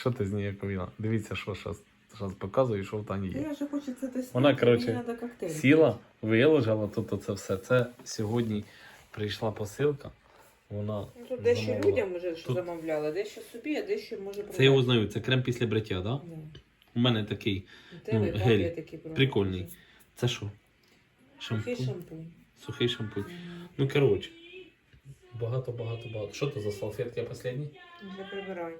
Що ти зніяковіла? Дивіться, що зараз, зараз показую, що в Тані є. я вже хочу це тестувати. Вона, коротше. Сіла, виложила тут оце все. Це сьогодні прийшла посилка. Вона Ну, Тут дещо замовила. людям вже Тут- замовляли, дещо собі, а дещо може Це я узнаю, це крем після бриття, так? Да? Ну, У мене такий. тебе Ну, гель. просто. Прикольний. Це що? Шампунь. Сухий Шампунь? Сухий шампунь. Мгм. Ну, коротше. Багато, багато, багато. Що це за салфетки останні? Для прибирання.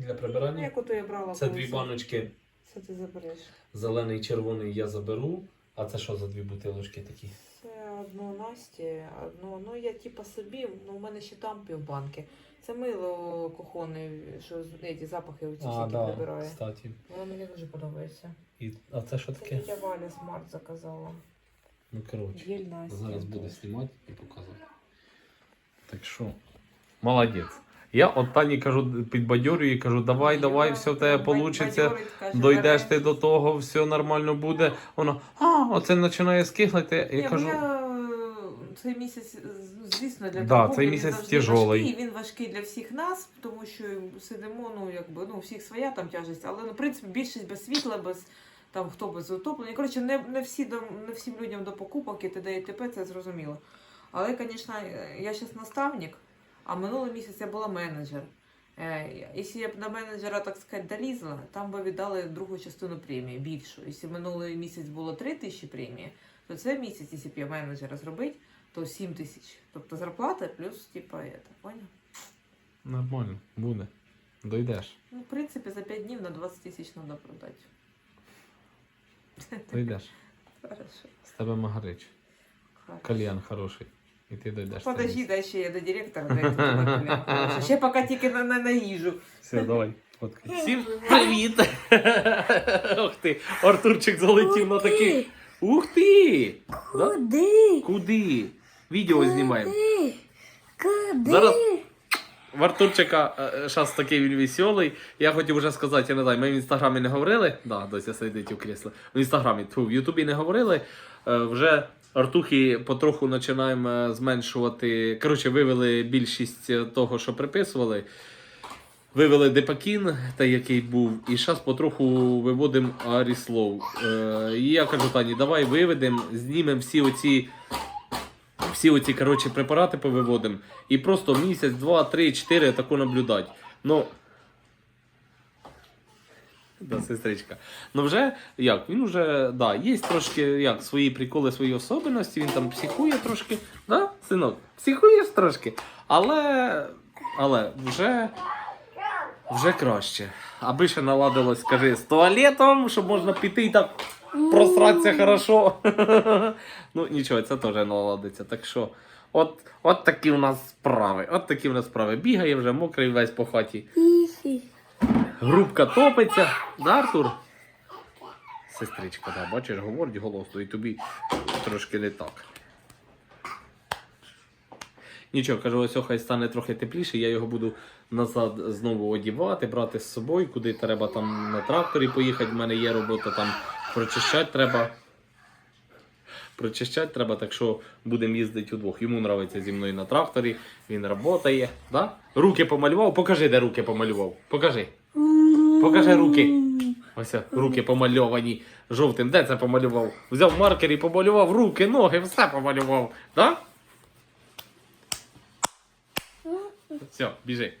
Для Ну, прибирання? як ото я брала Це колись. дві баночки. Це ти забереш. Зелений і червоний я заберу. А це що за дві бутилочки такі? Це одно Насті, одно, ну я типа собі, ну у мене ще там півбанки. Це мило кухонне, що з- ці запахи оці всякі прибирає. кстати. Воно мені дуже подобається. І, а це що Це таке? тетя Валя смарт заказала. Ну, коротше. Гель Насті. Зараз буде знімати і показувати. Так що, молодець. Я от Тані кажу, підбадьорюю і кажу, давай, давай, все в тебе вийде. Дойдеш ти до того, все нормально буде. Вона, а, оце починає скиглити. Я Я, кажу, е, цей місяць, звісно, для Да, торговлі цей він місяць тяжолий. Важкий, він важкий для всіх нас, тому що сидимо, ну якби ну, всіх своя там тяжесть, але ну, в принципі більшість без світла, без там хто без отоплення. Коротше, не, не, всі до, не всім людям до покупок і т.д. і т.п. це зрозуміло. Але, звісно, я зараз наставник, а минулий місяць я була менеджер. Е, Якщо я б на менеджера, так сказати, долізла, там би віддали другу частину премії, більшу. Якщо минулий місяць було 3 тисячі премії, то цей місяць, якщо б я менеджера зробити, то 7 тисяч. Тобто зарплата плюс, типа, это, понял? нормально, буде. Дойдеш, Ну, в принципі, за 5 днів на 20 тисяч треба продати. дойдеш. Хорошо. З тебе магарич. Кальян хороший. І ти дойдеш. Подожди, дай ще я до директора дойду. Ще поки тільки на, на, на їжу. Все, давай, фоткай. Всім привіт! Ух ти! Артурчик залетів на такий. Ух ти! Да? Куди? Куди? Відео знімаємо. Куди? Куди? Зараз в Артурчика зараз такий він веселий. Я хотів вже сказати, я не знаю, ми в інстаграмі не говорили. Да, досі сидить у кріслі. В інстаграмі, тьфу, в Ютубі не говорили. Е, Вже Артухи потроху починаємо зменшувати. Коротше, вивели більшість того, що приписували. Вивели Депакін, той, який був, і зараз потроху виводимо Аріслов. Е, і я кажу, Тані, давай виведемо, знімемо всі оці всі оці коротше, препарати повиводимо і просто місяць, два, три, чотири тако наблюдати. Ну. Да, сестричка. Ну вже як, він вже, да, є трошки як, свої приколи, свої особливості, він там психує трошки, да, синок? Психуєш трошки, але, але вже, вже краще. Аби ще наладилось, скажи, з туалетом, щоб можна піти і так просратися хорошо. ну нічого, це теж наладиться. Так що, от, от такі у нас справи. От такі у нас справи. Бігає вже мокрий весь по хаті. Грубка топиться. Да, Артур? Сестричка, да, бачиш, говорить голосно, і тобі трошки не так. Нічого, кажу, ось хай стане трохи тепліше, я його буду назад знову одівати, брати з собою, куди треба там на тракторі поїхати. В мене є робота там прочищати треба. Прочищати треба, так що будемо їздити удвох. Йому подобається зі мною на тракторі, він працює. Да? Руки помалював. Покажи, де руки помалював. Покажи. Покажи руки. Ось руки помальовані жовтим. Де це помалював? Взяв маркер і помалював руки, ноги, все помалював. Да? Все, біжи.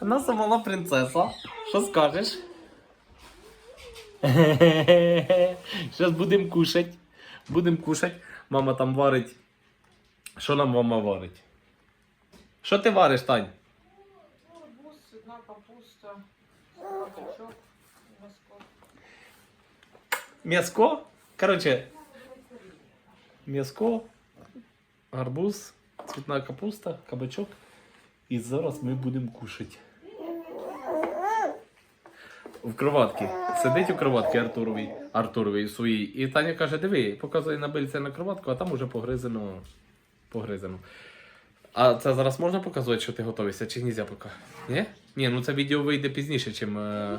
Наша мала принцеса. Що скажеш? Зараз будемо кушати. Будемо кушати. Мама там варить. Що нам мама варить? Що ти вариш, Тань? Арбуз, цвітна капуста, кабачок, м'яско. Короче, м'яско, гарбуз, цвітна капуста, кабачок. І зараз ми будемо кушати. В кроватці. Сидить у кроватці Артуровій, Артуровій своїй. І Таня каже: диви, показує на бильце на кроватку, а там уже погризено. Погризено. А це зараз можна показувати, що ти готуєшся, чи нельзя поки? Ні? Ні, ну це відео вийде пізніше, чим. е,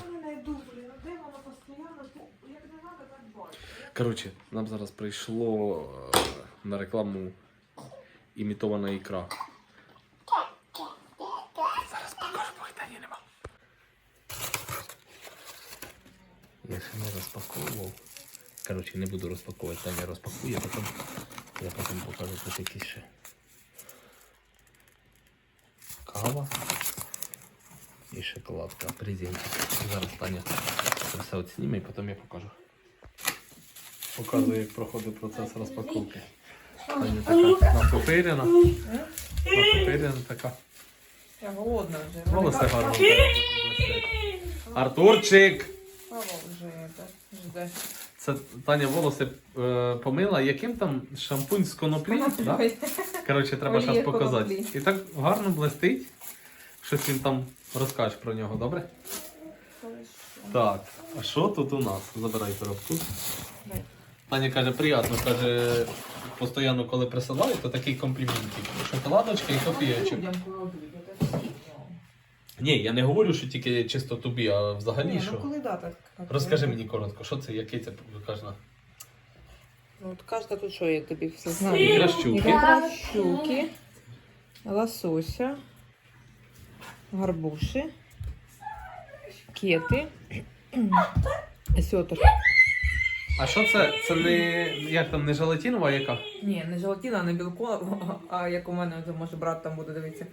Коротше, нам зараз прийшло е, на рекламу імітована ікра. Зараз покажу, Богдані нема. Я ще не розпаковував. Коротше, не буду розпаковувати, Таня розпакує, потім я потім покажу тут якісь ще Кава і шоколадка, презентик. Зараз Таня це все от зніме і потім я покажу. Показую, як проходить процес розпаковки. Таня така напопирена. Напопирена така. Я голодна вже. Волоси гарно. Артурчик! Павло вже это, жде. Це Таня волоси е, помила. Яким там шампунь з коноплі? Да? Коротше, треба зараз показати. коноплі. І так гарно блистить. Щось він там розкаже про нього, добре? Так, а що тут у нас? Забирай коробку. Таня каже, приємно, каже, постійно, коли присилають, то такий компліментик. Шоколадочка і кофійочок. Людям кладуть, це всі. Ні, я не говорю, що тільки чисто тобі, а взагалі Ні, що. ну коли да, так. Розкажи мені коротко, що це, який це кожна. Ну, от кажете тут що я тобі все знаю. кращуки. Ікра щуки, лосося, гарбуші, кети, сьотер. А що це? Це не як там не желатинова яка? Ні, не желатина, не білко, а як у мене, може брат там буде дивитися.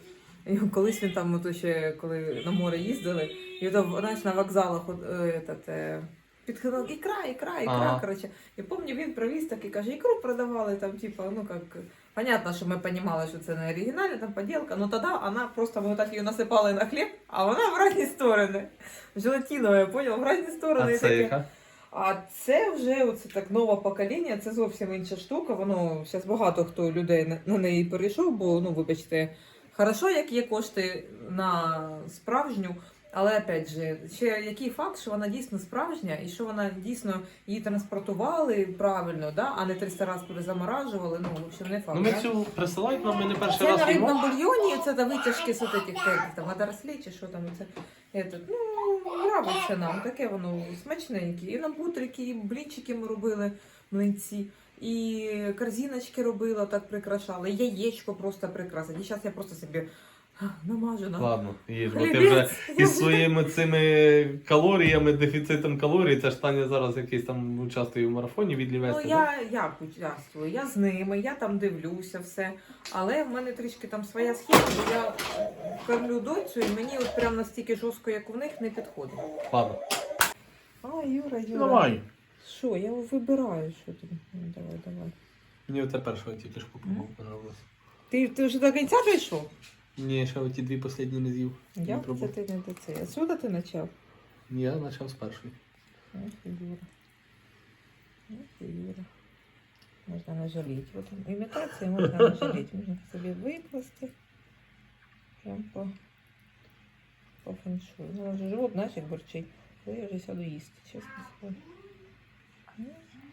І колись він там, ото ще коли на море їздили, і то, знаєш, на вокзалах е, е, підходив ікра, ікра, ікра. Ага. Коротше. І пам'ятаю, він привіз так і каже, ікру продавали там, типу, ну як. Понятно, що ми розуміли, що це не оригінальна там поділка, але тоді вона просто ми так її насипали на хліб, а вона в різні сторони. Желатинова, я поняв, в різні сторони. А це яка? А це вже оце так нове покоління, це зовсім інша штука. Воно зараз багато хто людей на, на неї перейшов, бо ну вибачте, хорошо, як є кошти на справжню. Але опять же, ще який факт, що вона дійсно справжня, і що вона дійсно її транспортували правильно, да? а не 300 разів перезаморажували. Ну, в общем, не факт. Ну ми да? цю присилають нам, ми не перший Це раз на рибному бульйоні, це та витяжки з таких там водорослей чи що там це. Этот, ну, нравиться нам, таке воно смачненьке. І на бутрики, і блінчики ми робили, млинці, і корзиночки робила, так прикрашала, і яєчко просто прикрасила. І зараз я просто собі намажу на Ладно, їж, бо ти вже із своїми цими калоріями, дефіцитом калорій, це ж Таня зараз якийсь там участвує в марафоні від Ну, Лівеста. я, я участвую, я з ними, я там дивлюся все. Але в мене трішки там своя схема, бо я кормлю доцю, і мені от прям настільки жорстко, як у них, не підходить. Ладно. А, Юра, Юра. Давай. Що, я вибираю, що ти. Ну, давай, давай. Мені оце перше тільки ж попробував, понравилось. Ти, ти вже до кінця дійшов? Ні, ще оті дві останні не з'їв. Не Як це пробував. ти не до це? А сюди ти почав? Ні, Я почав з першої. Ох, і Юра. Ох, і Юра. Можна не жаліти. От імітація можна не жаліти. Можна собі викласти. Прям по, по феншую. Ну, вже живот, знаєш, як борчить. Коли я вже сяду їсти, чесно слово.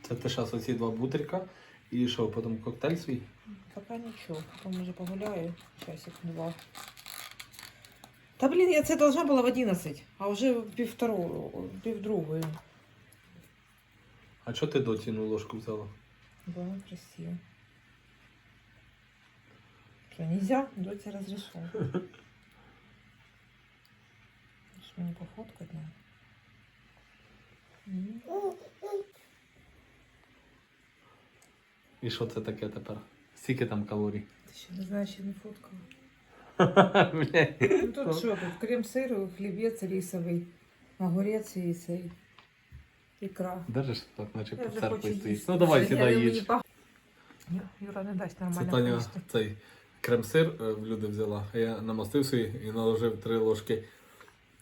Це ти зараз оці два бутерка і що, потім коктейль свій? Пока нічого, потім може погуляю часик два. Та блін, я це должна була в 11, а вже півторого, півдругої. А чого ти доціну ложку взяла? Было красиво. Что, нельзя? Доця разрешила. Что мне пофоткать надо? М. І що це таке тепер? Скільки там калорій? Ты еще не знаешь, я не фоткала. Блядь. Ну тут что, тут крем-сыр, хлебец рисовый, огурец и цей. Икра. Держиш так, наче Я під вже церквою хочу стоїть. їсти. Ну давай Я- сідай я мені їж. пах- Ні, Юра не дасть Це нормально Таня поїсти. цей крем-сир е, в люди взяла. а Я намастив собі і наложив три ложки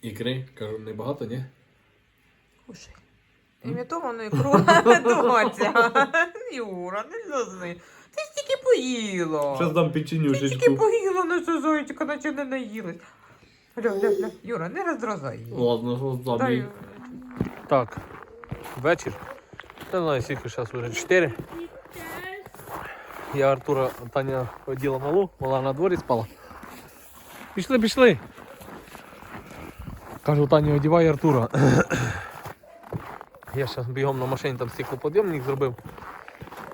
ікри. Кажу, небагато, ні? Кушай. М? Імітовану ікру доця. Юра, не лози. Ти стільки поїла. Зараз дам Ти тільки печенюшечку. поїла на цю зайчика, наче не наїлась. Гля, гля, гля. Юра, не роздразай її. Ладно, дам Дай. Так, вечір. Не знаю, скільки зараз вже 4. Я Артура Таня оділа малу, мала на дворі спала. Пішли, пішли. Кажу, Таня, одівай Артура. Я зараз бігом на машині там стеклоподйомник зробив.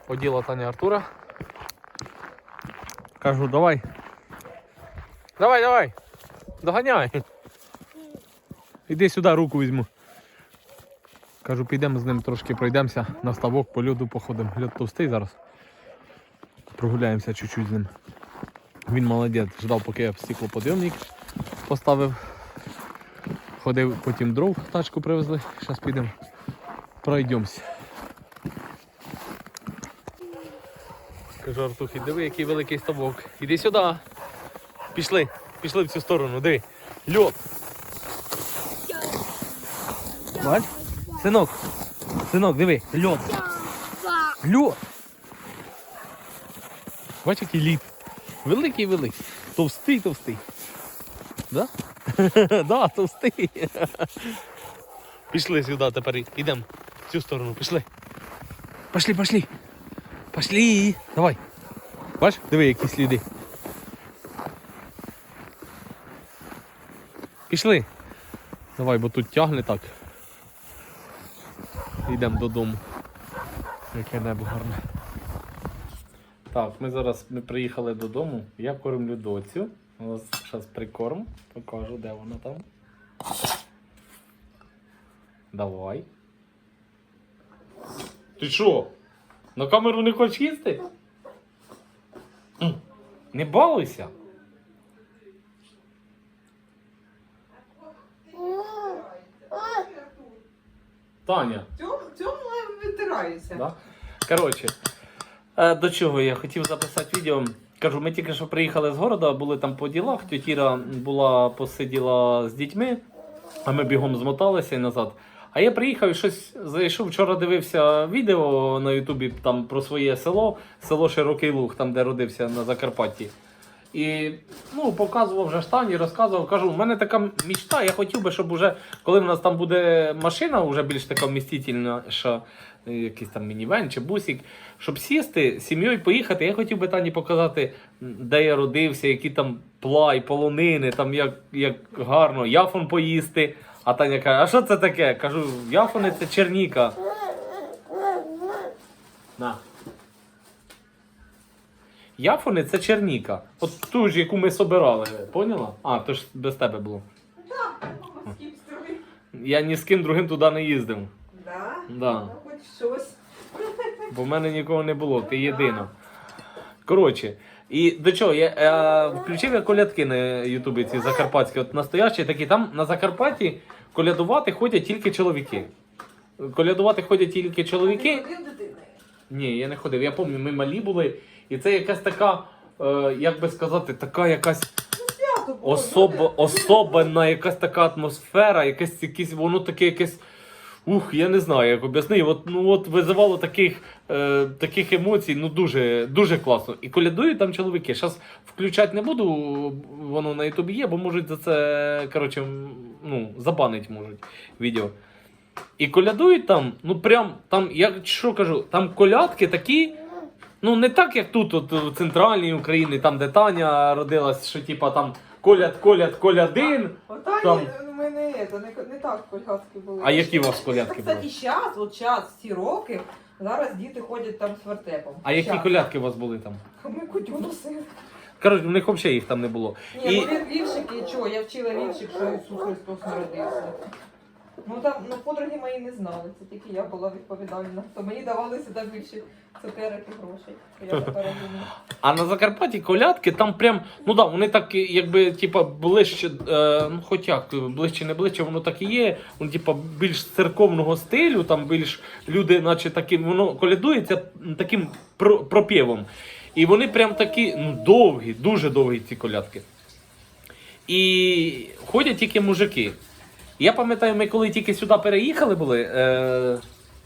Оділа Таня Артура. Кажу, давай. Давай, давай. Доганяй. Іди сюди, руку візьму. Кажу, підемо з ним трошки пройдемося на ставок, по льоду походимо. Льод товстий зараз. Прогуляємося чуть-чуть з ним. Він молодець, ждав, поки я стеклоподйомник поставив. Ходив, потім дров тачку привезли. Зараз підемо. Пройдемося. Кажу, Артухи, диви, який великий ставок. Іди сюди. Пішли, пішли в цю сторону, диви. Льод. Бач? Синок, синок, диви, льод. Льод. Бач, який лід. Великий великий. Товстий, товстий. Да? да, товстий. Пішли сюди тепер. Ідемо в цю сторону, пішли. Пошли, пошли. Пошли. Давай. Бач, диви, які сліди. Пішли. Давай, бо тут тягне так. Йдемо додому. Яке небо гарне. Так, ми зараз ми приїхали додому. Я кормлю доцю. Ось зараз прикорм. Покажу, де вона там. Давай. Ти що? На камеру не хочеш їсти? Не балуйся. Таня. Цьому, цьому витираюся. Да? Коротше, е, до чого я хотів записати відео. Кажу, ми тільки що приїхали з города, були там по ділах. Тетіра була посиділа з дітьми, а ми бігом змоталися і назад. А я приїхав і щось зайшов. Вчора дивився відео на Ютубі там про своє село, село Широкий Луг, там де родився на Закарпатті. І ну, показував вже штані, розказував, кажу, у мене така мічта, я хотів би, щоб уже, коли в нас там буде машина, вже більш така вмістительна, що е, якийсь там мінівен чи бусик, щоб сісти, з сім'єю поїхати, я хотів би Тані показати, де я родився, які там плай, полонини, там як, як гарно, яфон поїсти. А Таня каже, а що це таке? Кажу, яфони це черніка. На. Яфони це черніка. От ту ж, яку ми собирали. Поняла? А, то ж без тебе було. Я ні з ким другим туди не їздив. Да? Да. Ну, хоч щось. Бо в мене нікого не було, ти єдина. Коротше, і до чого? Я е, включив я колядки на Ютубі ці закарпатські, от настоящі такі. Там на Закарпатті колядувати ходять тільки чоловіки. Колядувати ходять тільки чоловіки. Ні, я не ходив. Я пам'ятаю, ми малі були, і це якась така, е, як би сказати, така якась Свято особа, особена, якась така атмосфера, якесь, якісь, воно таке якесь. Ух, я не знаю, як об'яснити. От, ну, от визивало таких, е, таких емоцій, ну дуже, дуже класно. І колядують там чоловіки. Зараз включати не буду, воно на Ютубі є, бо можуть за це коротше, ну, забанить можуть відео. І колядують там, ну прям там, я що кажу, там колядки такі. Ну, не так, як тут, от, в центральній Україні, там, де Таня родилась, що типа там коляд, коляд, колядин. Отані Там. Мене це, не, не так колядки були. А які у вас колядки Кстати, були? зараз, от час, ці роки, зараз діти ходять там з вертепом. А які Щас. колядки у вас були там? Ми кутю носили. Коротше, у них взагалі їх там не було. Ні, І ну він віршики, чого, я вчила віршик, що Ісус Христос народився. Ну там ну, подруги мої не знали, це тільки я була відповідальна. То мені давалися там більше цукерок і грошей. Я тепер. А на Закарпатті колядки там прям, ну да, вони так якби типа ближче, е, ну хоч як, ближче не ближче, воно так і є. Воно типа більш церковного стилю, там більш люди, наче таким, воно колядується таким про, пропєвом. І вони прям такі, ну, довгі, дуже довгі ці колядки. І ходять тільки мужики. Я пам'ятаю, ми коли тільки сюди переїхали були. Е,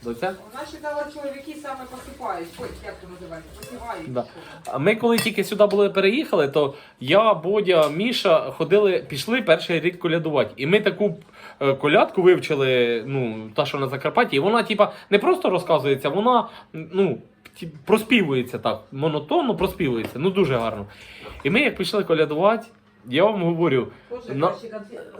доця? Вона считала, чоловіки саме посипають. Ой, як це називається? Посипають. Да. А ми коли тільки сюди були переїхали, то я, Бодя, Міша ходили, пішли перший рік колядувати. І ми таку е, колядку вивчили, ну, та, що на Закарпатті, і вона, типа, не просто розказується, вона ну, проспівується так, монотонно проспівується, ну дуже гарно. І ми як пішли колядувати, я вам говорю, Боже, На-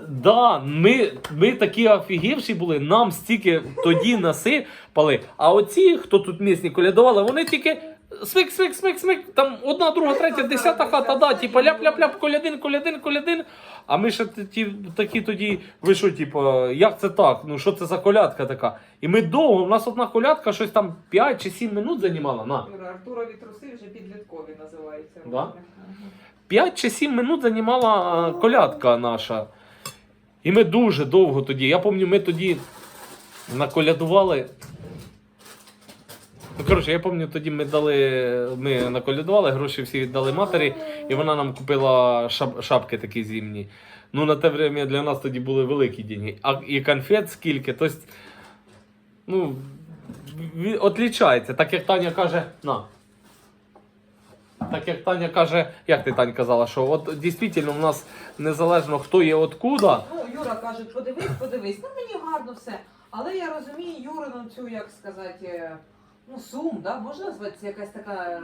Да, ми, ми такі офігівші були, нам стільки тоді насипали. А оці, хто тут місні колядували, вони тільки Смик, смик, смик, смик. Там одна, друга, третя, десята хата, да, типа ляп-ляп-ляп, колядин, колядин, колядин. А ми ще ті, такі тоді, ви що, типу, як це так? Ну що це за колядка така? І ми довго, у нас одна колядка щось там 5 чи 7 минут займала. На. Артурові труси вже підліткові називаються. Да? Ага. 5 чи 7 минут займала е, колядка наша. І ми дуже довго тоді. Я пам'ятаю, ми тоді наколядували. Ну, коротше, я пам'ятаю, тоді ми дали, ми наколядували, гроші всі віддали матері, і вона нам купила шап, шапки такі зимні. Ну, на те время для нас тоді були великі деньги. А і конфет скільки. Тобто, ну, отлічається. Так як Таня каже, на. Так як Таня каже, як ти Тань казала, що от дійсно в нас незалежно хто є откуда. Ну, Юра каже, подивись, подивись. Ну мені гарно все. Але я розумію Юрину цю, як сказати, е, ну, сум, да? можна назвати якась така е,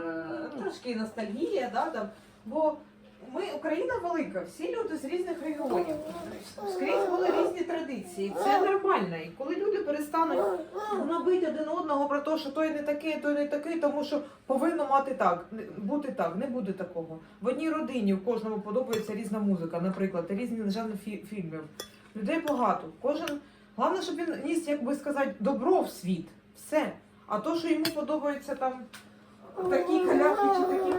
трошки ностальгія, да? там. бо ми, Україна велика, всі люди з різних регіонів. Скрізь були різні традиції. Це нормально. І коли люди перестануть гнобити один одного про те, що той не такий, той не такий, тому що повинно мати так, бути так, не буде такого. В одній родині у кожному подобається різна музика, наприклад, різні жанри фі- фільмів. Людей багато. Кожен головне, щоб він ніс, як би сказати, добро в світ. Все. А то, що йому подобається там такі каляки чи такі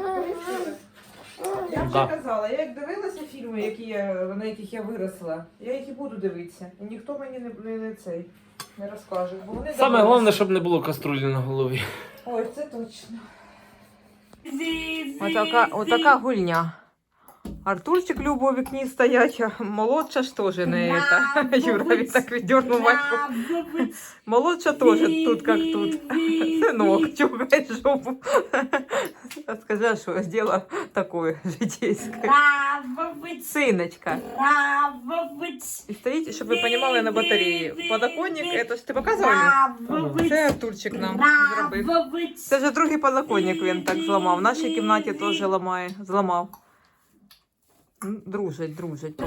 я вже Да. казала, я як дивилася фільми, які я, на яких я виросла, я їх і буду дивитися. І ніхто мені не, не, не цей не розкаже. Бо вони Саме дивилися. головне, щоб не було каструлі на голові. Ой, це точно. Отака, отака гульня. Артурчик любить у вікні стоять, а молодша ж теж не это. Юра він так віддернув батьку. Молодша теж тут как тут. Сынок, чухай жопу. Скажи, что дело такое житейское. Сыночка. И стоите, чтобы вы понимали, на батареї. Подоконник, это ж ти показував? Це Артурчик нам зробив. Це вже другий подоконник він так зламав. В нашій кімнаті теж ламає, зламав. Дружить, дружить.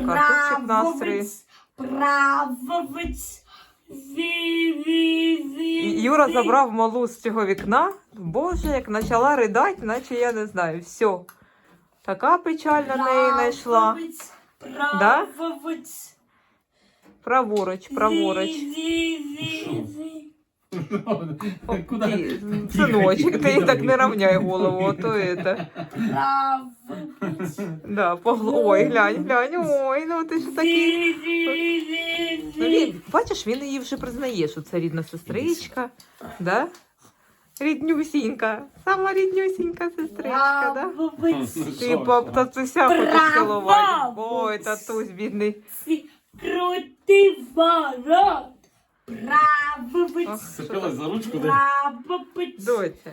Правовець. Ві, ві, ві, Юра забрав малу з цього вікна. Боже, як почала ридати, наче я не знаю. Все. Така печаль на неї знайшла. Да? правовець. Праворуч, праворуч. Ві, ві. Ти, Синочок, ти так не равняй голову, а то это. Да, погл... Ой, глянь, глянь, ой, ну ти ж такий. Ну, він, бачиш, він її вже признає, що це рідна сестричка, да? Ріднюсінька, сама ріднюсінька сестричка, да? Ти баб татуся хочеш цілувати. Ой, татусь, бідний. Крутий ворот. Ох, що за ручку. Доця,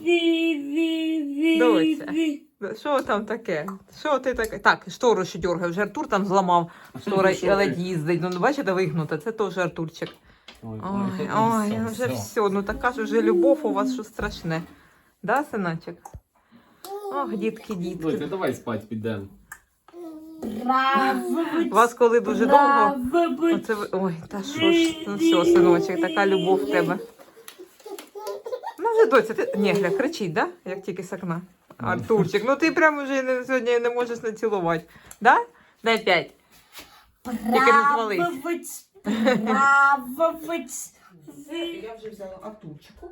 Ві, ві, ві, Доця. що там таке? Що ти таке? Так, штору ще дергає, вже Артур там зламав. Штора ледь їздить. Ну, бачите, вигнута, це теж Артурчик. Ой, ой, вже все, ну така ж вже любов у вас, що страшне. Да, синочок? Ох, дітки, дітки. давай спать підемо. Вас коли дуже довго. Оце ви... Ой, та що ж, ну все, синочок, така любов в тебе. Ну вже доця, ти. Ні, гля, кричить, да? Як тільки з окна. Артурчик, ну ти прямо вже не, сьогодні не можеш націлувати. Да? Дай п'ять. Тільки не звались. Правовець. Правовець. Я вже взяла Артурчику.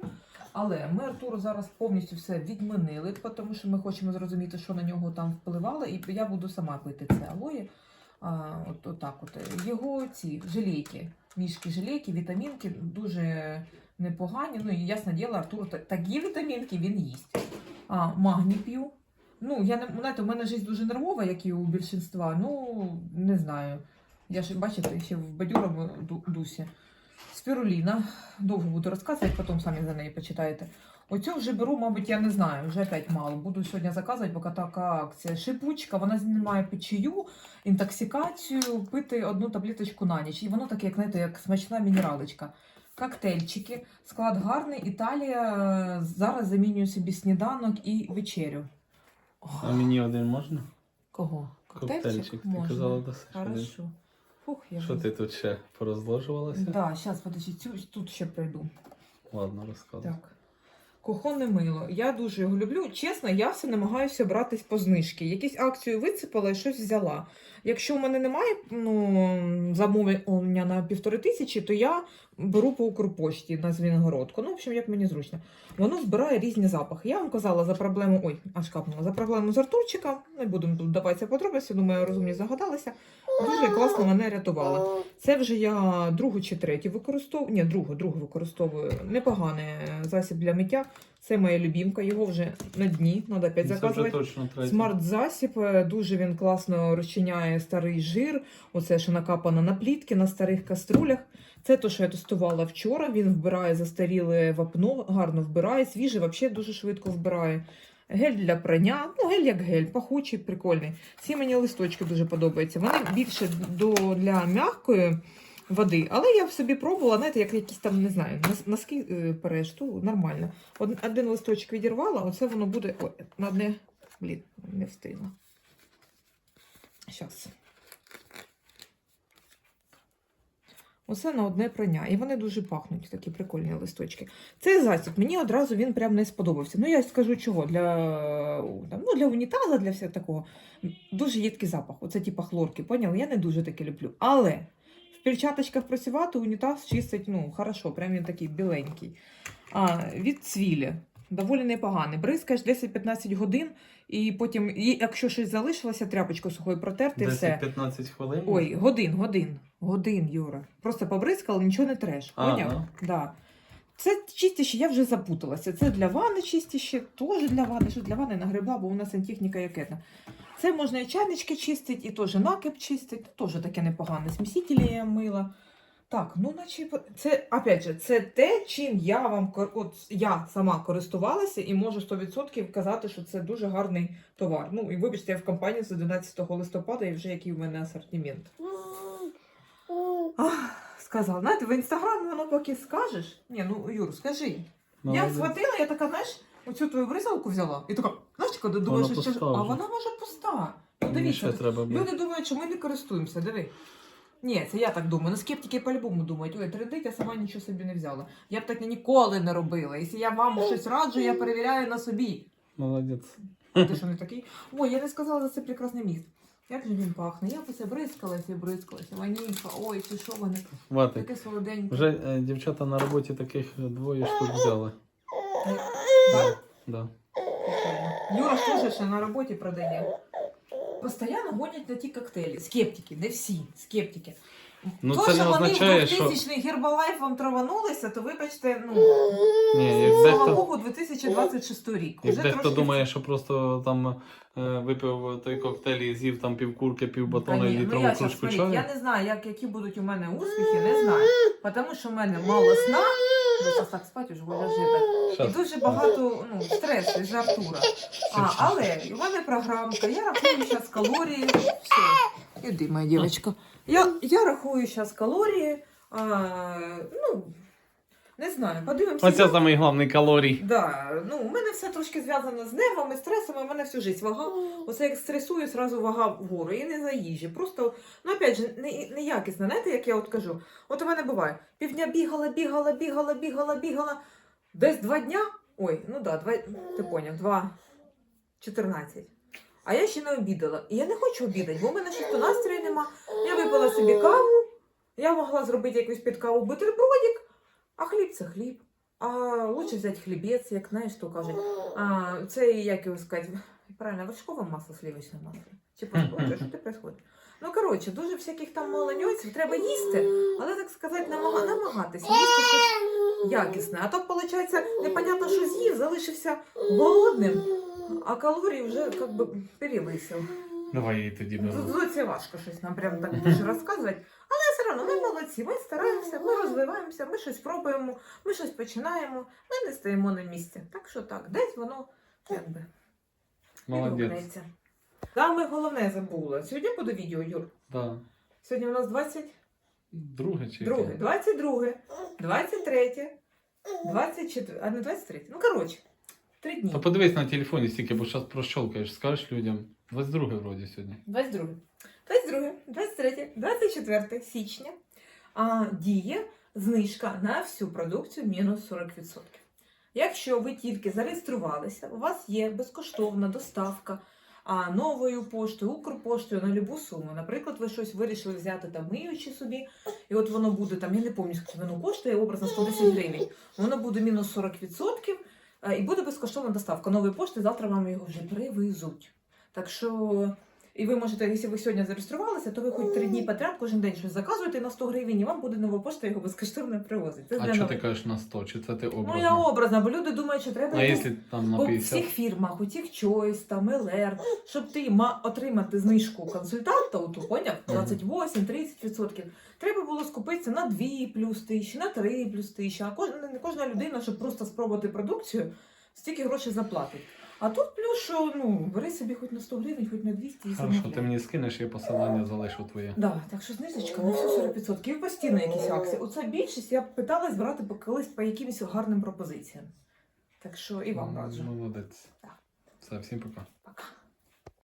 Але ми Артуру зараз повністю все відмінили, тому що ми хочемо зрозуміти, що на нього там впливало, і я буду сама пити це алої. А, от, от так от. Його ці желейки, мішки желейки, вітамінки дуже непогані. Ну і ясне діло, Артур такі вітамінки він їсть. А, магній п'ю. Ну, я не знаєте, у мене життя дуже нервова, як і у більшинства. Ну, не знаю. Я ж бачите, ще в бадьорому дусі. Спіруліна. Довго буду розказувати, потім самі за неї почитаєте. Оцю вже беру, мабуть, я не знаю, вже опять мало. Буду сьогодні заказувати, поки така акція. Шипучка, вона знімає печію, інтоксикацію, пити одну таблеточку на ніч. І воно таке, як знаєте, як смачна мінералочка. Коктейльчики. Склад гарний. Італія зараз замінює собі сніданок і вечерю. А мені один можна? Кого? Коктейльчик, ти Можна. казала досить. Хорошо. Фух, я Що вже- ти тут ще порозложувалася? Да, зараз, подожди, цю тут ще прийду. Ладно, розказуй. Так. Кухонне мило. Я дуже його люблю. Чесно, я все намагаюся братись по знижки. Якісь акцію вицепила і щось взяла. Якщо в мене немає ну, замовлення на півтори тисячі, то я беру по Укрпошті на Звіногородку. Ну, в общем, як мені зручно. Воно збирає різні запахи. Я вам казала за проблему, ой, аж капнула, за проблему з Артурчика. Не будемо тут вдаватися подробиці, думаю, розумні загадалися. Дуже класно мене рятувала. Це вже я другу чи третю використовую. Ні, другу, другу використовую. Непоганий засіб для миття. Це моя любімка, його вже на дні, треба опять заказувати. Смарт-засіб, е, дуже він класно розчиняє старий жир, оце що накапано на плітки, на старих каструлях. Це те, що я тестувала вчора. Він вбирає застаріле вапно, гарно вбирає, свіже, взагалі дуже швидко вбирає. Гель для прання, ну гель як гель, пахучий, прикольний. Ці мені листочки дуже подобаються. Вони більше до, для м'якої води, але я собі пробувала, знаєте, як якісь там, не знаю, нос- носки е, переш, то нормально. Один листочок відірвала, оце воно буде. Ой, на одне. Блін, не встигла. Щас. Оце на одне прання. І вони дуже пахнуть, такі прикольні листочки. Цей засіб мені одразу він прям не сподобався. Ну, я скажу чого. Для, там, ну, для унітаза, для всього такого. Дуже їдкий запах. Оце типа хлорки, поняли? Я не дуже таке люблю. Але в перчаточках працювати унітаз чистить, ну, хорошо, прям він такий біленький. А, від цвілі. Доволі непоганий. Бризкаєш 10-15 годин, і потім, і якщо щось залишилося, тряпочкою сухою протерти, і все. 10-15 хвилин. Ой, годин, годин, годин, Юра. Просто побризкала, нічого не треш. Поняв? да? Це чистіше, я вже запуталася. Це для ванни чистіше, теж для ванни, що для ванни нагребла, бо у нас сантехніка якетна. Це можна і чайнички чистити, і теж накип чистити, теж таке непогане. Смісителі я мила. Так, ну наче це, опять же, це те, чим я вам от я сама користувалася і можу 100% казати, що це дуже гарний товар. Ну і вибачте, я в компанії з 11 листопада і вже який в мене асортимент. Ах, сказала, знаєте, в інстаграмі воно поки скажеш. Ні, ну Юр, скажи. Я схватила, я така, знаєш, оцю твою бризалку взяла. І така, знаєш, коли думаєш, що ще- а вже. вона може пуста. Ну Мені дивіться, треба буде. люди думають, що ми не користуємося, диви. Ні, це я так думаю. Ну, скептики по-любому думають, ой, трендить, я сама нічого собі не взяла. Я б так ніколи не робила. Якщо я вам щось раджу, я перевіряю на собі. Молодець. Ти що не такий? Ой, я не сказала за це прекрасне місце. Як же він пахне? Я по це бризкалася, бризкалася. Ванілька, ой, чи що вони? Хватить. Таке солоденьке. Вже е, дівчата на роботі таких двоє штук взяли. Да? Да. Юра ж ще на роботі продає. Постоянно гонять на ті коктейлі. Скептики, не всі, скептики. Ну То, це що не вони в 2000-й Гербалайф вам траванулися, то вибачте, ну, Ні, як слава дехто, Богу, 2026 рік. як Уже дехто трошки- думає, що просто там е, випив той коктейль і з'їв там півкурки, півбатона і ну літрову щас, кружку чаю. я не знаю, як, які будуть у мене успіхи, не знаю. Тому що в мене мало сна, зараз так спати вже буде жити. І дуже багато ну, стресу із Артура. А, але у мене програмка, я рахую зараз калорії. Все. Іди, моя дівчинка. Я, я рахую зараз калорії. А, ну, не знаю, подивимося. Оце самий головний калорій. Да, ну, у мене все трошки зв'язано з нервами, стресами, у мене всю життя вага. Оце як стресую, зразу вага вгору. І не за їжі. Просто, ну опять же, не, неякісно. Знаєте, як я от кажу? От у мене буває, півдня бігала, бігала, бігала, бігала, бігала. Десь два дня. Ой, ну да, два, ти поняв, два, 14. А я ще не обідала. І я не хочу обідати, бо в мене щось настрою нема. Я випила собі каву, я могла зробити якусь під каву бутербродик, а хліб це хліб. А лучше взяти хлібець, як знаєш, що кажуть. А, це як його сказати, правильно, вершкове масло, сливочне масло. Чи просто що ти происходит? Ну, коротше, дуже всяких там мало нюансів. Треба їсти, але так сказати, намага, намагатися їсти щось якісне. А так, виходить, непонятно, що з'їв, залишився голодним, а калорії вже як би перевисив. Давай її тоді Тут це важко щось нам прям так дуже розказувати. Але ми молодці, ми стараємося, ми розвиваємося, ми щось пробуємо, ми щось починаємо, ми не стоїмо на місці. Так що так, десь воно якби відгукнеться. Саме головне забула. Сьогодні буде відео, Юр. Да. Сьогодні у нас 22, Друге чи 22, 23, 24, а не 23. Ну, коротше, три дні. Та подивись на телефоні стільки, бо зараз прощолкаєш, скажеш людям. 22 вроді сьогодні. 22. 22, 23, 24 січня а, діє знижка на всю продукцію мінус 40%. Якщо ви тільки зареєструвалися, у вас є безкоштовна доставка а новою поштою, Укрпоштою на любу суму. Наприклад, ви щось вирішили взяти там миючи собі, і от воно буде там, я не пам'ятаю, скільки воно коштує, образно 110 гривень. Воно буде мінус 40%, а, і буде безкоштовна доставка нової пошти. Завтра вам його вже привезуть. Так що. І ви можете, якщо ви сьогодні зареєструвалися, то ви хоч три дні подряд кожен день щось заказуєте на 100 гривень, і вам буде нова пошта його безкоштовно привозить. Це А для що нових. ти кажеш на 100? Чи це ти Ну я образно? образно, бо люди думають, що треба А якщо там на по 50? всіх фірмах, у тих Choice, там LR, щоб ти ма отримати знижку консультанта, оту, поняв, Мгм. 28-30%, треба було скупитися на 2 плюс тисячі, на 3 плюс тисячі. А кожна, не кожна людина, щоб просто спробувати продукцію, стільки грошей заплатить. А тут плюс, що ну, бери собі хоч на 100 гривень, хоч на 200 і Хорошо, замовляй. ти мені скинеш, я посилання залишу твоє. Да, так що знижечка на всю 40%. І постійно якісь акції. Оце більшість я питалась брати по колись по якимось гарним пропозиціям. Так що і вам раджу. Молодець. Так. Все, всім пока. Пока.